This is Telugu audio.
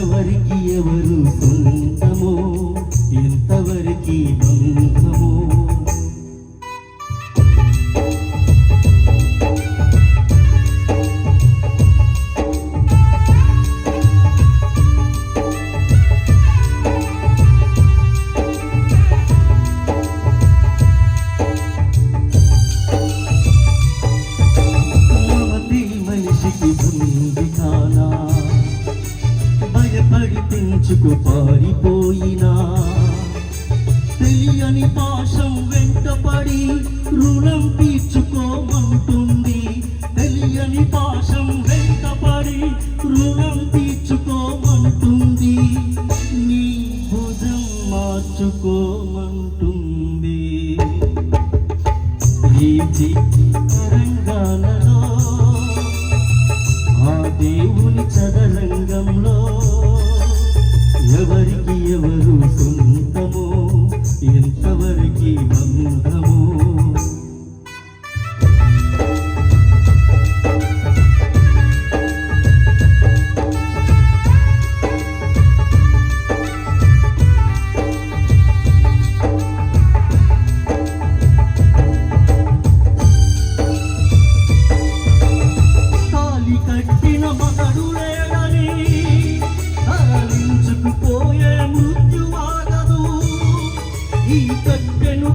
ఎవరికి ఎవరు సొంతమో ఎంతవరకు బంధమో. మమతి మనిషికి ఉంది కానా పారిపోయినా. తెలియని పాశం వెంటపడి రుణం తీర్చుకోమంటుంది. తెలియని పాశం వెంటపడి రుణం పెట్టిన మగడు లేడని తరలించుకుపోయే మృత్యువాగదు ఈ కట్టెను